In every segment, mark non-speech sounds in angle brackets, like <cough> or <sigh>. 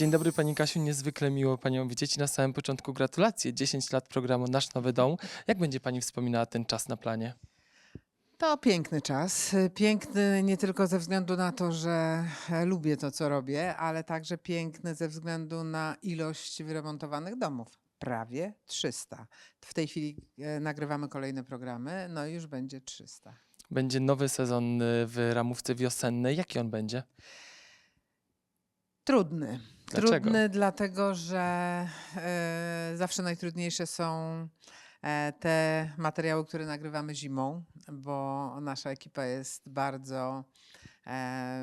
Dzień dobry Pani Kasiu, niezwykle miło Panią widzieć. Na samym początku gratulacje. 10 lat programu Nasz Nowy Dom. Jak będzie Pani wspominała ten czas na planie? To piękny czas. Piękny nie tylko ze względu na to, że e, lubię to, co robię, ale także piękny ze względu na ilość wyremontowanych domów. Prawie 300. W tej chwili e, nagrywamy kolejne programy, no i już będzie 300. Będzie nowy sezon y, w ramówce wiosennej. Jaki on będzie? Trudny. Dlaczego? Trudny, dlatego że e, zawsze najtrudniejsze są e, te materiały, które nagrywamy zimą, bo nasza ekipa jest bardzo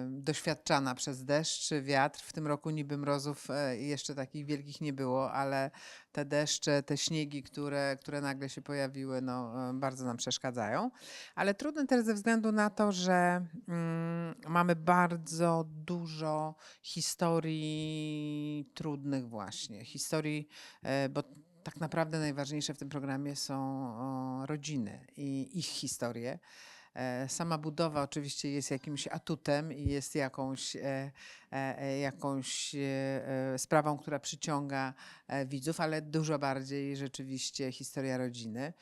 doświadczana przez deszcz, wiatr. W tym roku niby mrozów e, jeszcze takich wielkich nie było, ale te deszcze, te śniegi, które, które nagle się pojawiły, no, e, bardzo nam przeszkadzają. Ale trudny też ze względu na to, że mm, mamy bardzo dużo historii trudnych właśnie. Historii, e, bo tak naprawdę najważniejsze w tym programie są rodziny i ich historie. E, Sama budowa oczywiście jest jakimś atutem i jest jakąś, e, e, jakąś sprawą, która przyciąga widzów, ale dużo bardziej rzeczywiście historia rodziny.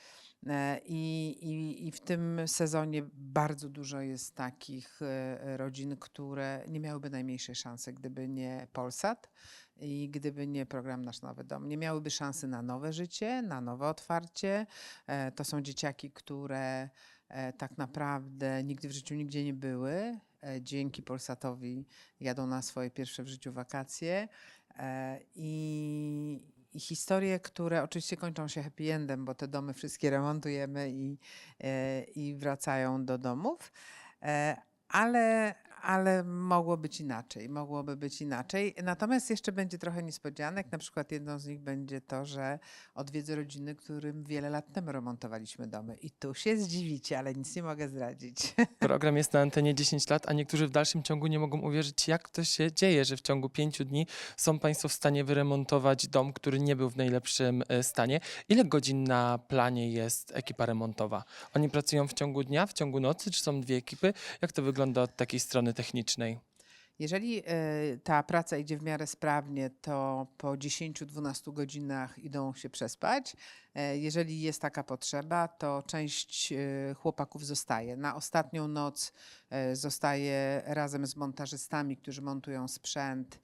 I, i, I w tym sezonie bardzo dużo jest takich rodzin, które nie miałyby najmniejszej szansy, gdyby nie Polsat i gdyby nie program Nasz Nowy Dom. Nie miałyby szansy na nowe życie, na nowe otwarcie. To są dzieciaki, które tak naprawdę nigdy w życiu nigdzie nie były. E, Dzięki Polsatowi jadą na swoje pierwsze w życiu wakacje. E, I, i historie, które oczywiście kończą się happy endem, bo te domy wszystkie remontujemy i, e, i wracają do domów. E, Ale, ale mogło być inaczej, mogłoby być inaczej. Natomiast jeszcze będzie trochę niespodzianek. Na przykład jedną z nich będzie to, że odwiedzę rodziny, którym wiele lat temu remontowaliśmy domy. I tu się zdziwicie, ale nic nie mogę zdradzić. <laughs> Program jest na antenie 10 lat, a niektórzy w dalszym ciągu nie mogą uwierzyć, jak to się dzieje, że w ciągu 5 dni są Państwo w stanie wyremontować dom, który nie był w najlepszym e, stanie. Ile godzin na planie jest ekipa remontowa? Oni pracują w ciągu dnia, w ciągu nocy, czy są dwie ekipy? Jak to wygląda od takiej strony technicznej? Jeżeli e, ta praca idzie w miarę sprawnie, to po 10-12 godzinach idą się przespać. E, Jeżeli jest taka potrzeba, to część e, chłopaków zostaje. Na ostatnią noc zostaje razem z montażystami, którzy montują sprzęt,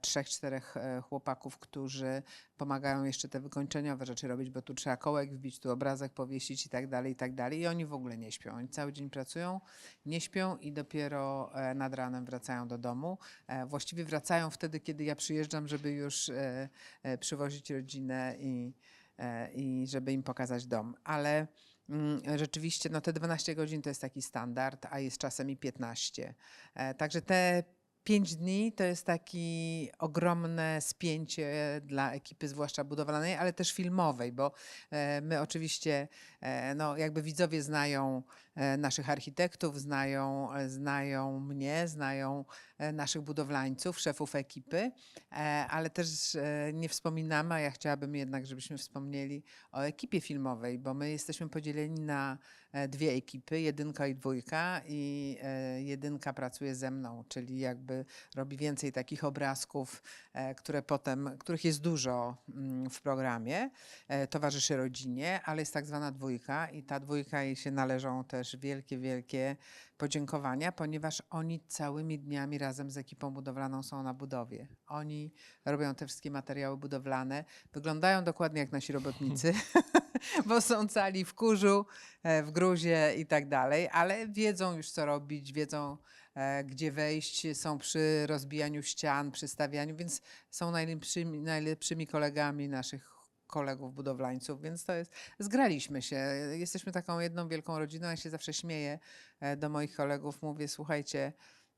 trzech, czterech e, chłopaków, którzy pomagają jeszcze te wykończeniowe rzeczy robić, bo tu trzeba kołek wbić, tu obrazek powiesić i tak dalej, i tak dalej. I oni w ogóle nie śpią. Oni cały dzień pracują, nie śpią i dopiero e, nad ranem wracają do domu. E, Właściwie wracają wtedy, kiedy ja przyjeżdżam, żeby już e, e, przywozić rodzinę i, e, i żeby im pokazać dom. Ale mm, rzeczywiście no te 12 godzin to jest taki standard, a jest czasem i 15. E, Także te 5 dni to jest taki ogromne spięcie dla ekipy, zwłaszcza budowlanej, ale też filmowej, bo e, my oczywiście, e, no jakby widzowie znają e, naszych architektów, znają, znają mnie, znają naszych budowlańców, szefów ekipy, e, ale też e, nie wspominamy, a ja chciałabym jednak, żebyśmy wspomnieli o ekipie filmowej, bo my jesteśmy podzieleni na e, dwie ekipy, jedynka i dwójka i e, jedynka pracuje ze mną, czyli jakby robi więcej takich obrazków, e, które potem, których jest dużo mm, w programie, e, towarzyszy rodzinie, ale jest tak zwana dwójka i ta dwójka jej się należą też wielkie, wielkie podziękowania, ponieważ oni całymi dniami razem z ekipą budowlaną są na budowie. Oni robią te wszystkie materiały budowlane, wyglądają dokładnie jak nasi robotnicy, <laughs> bo są cali w kurzu, e, w gruzie i tak dalej, ale wiedzą już co robić, wiedzą e, gdzie wejść, są przy rozbijaniu ścian, przy stawianiu, więc są najlepszymi, najlepszymi kolegami naszych kolegów budowlańców, więc to jest, zgraliśmy się. Jesteśmy taką jedną wielką rodziną, ja się zawsze śmieję e, do moich kolegów, mówię, słuchajcie,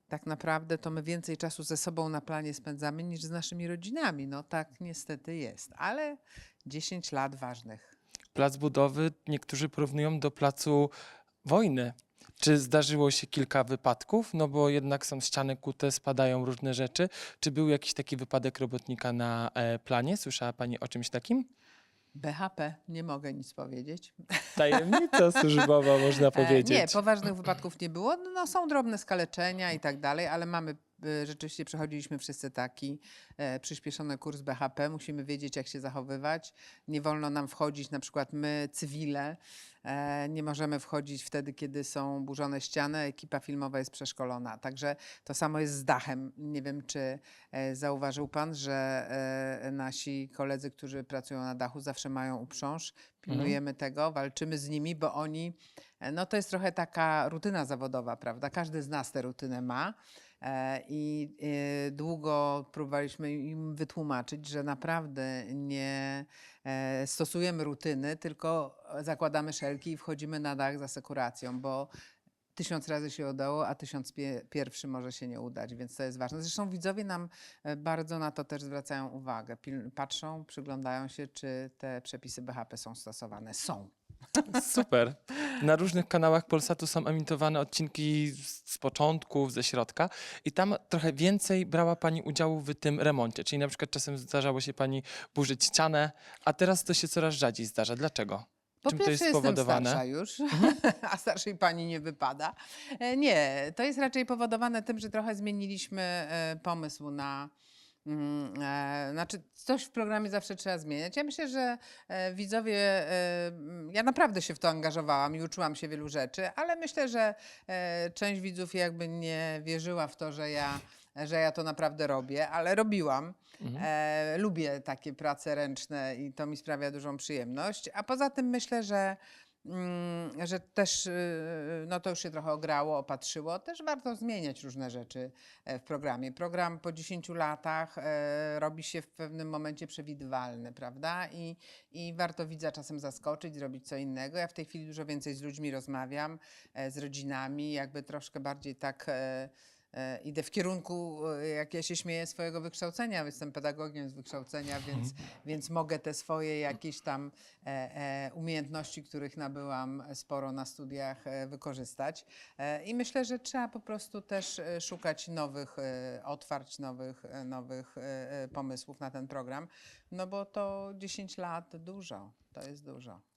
tak naprawdę to my więcej czasu ze sobą na planie spędzamy niż z naszymi rodzinami. No tak niestety jest, ale 10 lat ważnych. Plac budowy niektórzy porównują do placu wojny. Czy zdarzyło się kilka wypadków? No bo jednak są ściany kute, spadają różne rzeczy. Czy był jakiś taki wypadek robotnika na e, planie? Słyszała Pani o czymś takim? BHP, nie mogę nic powiedzieć. <laughs> Tajemnica służbowa, można E, powiedzieć. Nie, poważnych wypadków nie było. No, są drobne skaleczenia i tak dalej, ale mamy rzeczywiście przechodziliśmy wszyscy taki e, przyspieszony kurs BHP. Musimy wiedzieć, jak się zachowywać. Nie wolno nam wchodzić, na przykład my, cywile, e, nie możemy wchodzić wtedy, kiedy są burzone ściany. Ekipa filmowa jest przeszkolona. Także to samo jest z dachem. Nie wiem, czy e, zauważył pan, że e, nasi koledzy, którzy pracują na dachu, zawsze mają uprząż. Pilnujemy tego, walczymy z nimi, bo oni, e, no to jest trochę taka rutyna zawodowa, prawda? Każdy z nas tę rutynę ma. I e, długo próbowaliśmy im wytłumaczyć, że naprawdę nie e, stosujemy rutyny, tylko zakładamy szelki i wchodzimy na dach z asekuracją, bo tysiąc razy się udało, a tysiąc pie- pierwszy może się nie udać, więc to jest ważne. Zresztą widzowie nam e, bardzo na to też zwracają uwagę. Patrzą, przyglądają się, czy te przepisy BHP są stosowane. Są. Super. Na różnych kanałach Polsatu są emitowane odcinki z, z początków, ze środka i tam trochę więcej brała Pani udziału w tym remoncie. Czyli na przykład czasem zdarzało się Pani burzyć ścianę, a teraz to się coraz rzadziej zdarza. Dlaczego? Po Czym to pierwsze jest jestem spowodowane? starsza już, <laughs> a starszej pani nie wypada. E, Nie, to jest raczej powodowane tym, że trochę zmieniliśmy e, pomysł na... mm, e, Znaczy, coś w programie zawsze trzeba zmieniać. Ja myślę, że e, widzowie, e, ja naprawdę się w to angażowałam i uczyłam się wielu rzeczy, ale myślę, że część widzów jakby nie wierzyła w to, że ja, że ja to naprawdę robię, ale robiłam. Mhm. E, lubię takie prace ręczne i to mi sprawia dużą przyjemność. A poza tym myślę, że, że też y, no to już się trochę ograło, opatrzyło. Też warto zmieniać różne rzeczy e, w programie. Program po 10 latach e, robi się w pewnym momencie przewidywalny, prawda? I, I warto widza czasem zaskoczyć, zrobić co innego. Ja w tej chwili dużo więcej z ludźmi rozmawiam, e, z rodzinami, jakby troszkę bardziej tak. E, Idę w kierunku, e, jak ja się śmieję, swojego wykształcenia. Jestem pedagogiem z wykształcenia, więc, więc mogę te swoje jakieś tam e, umiejętności, których nabyłam sporo na studiach, wykorzystać. I myślę, że trzeba po prostu też szukać nowych otwarć, nowych, nowych pomysłów na ten program, no bo to 10 lat dużo, to jest dużo.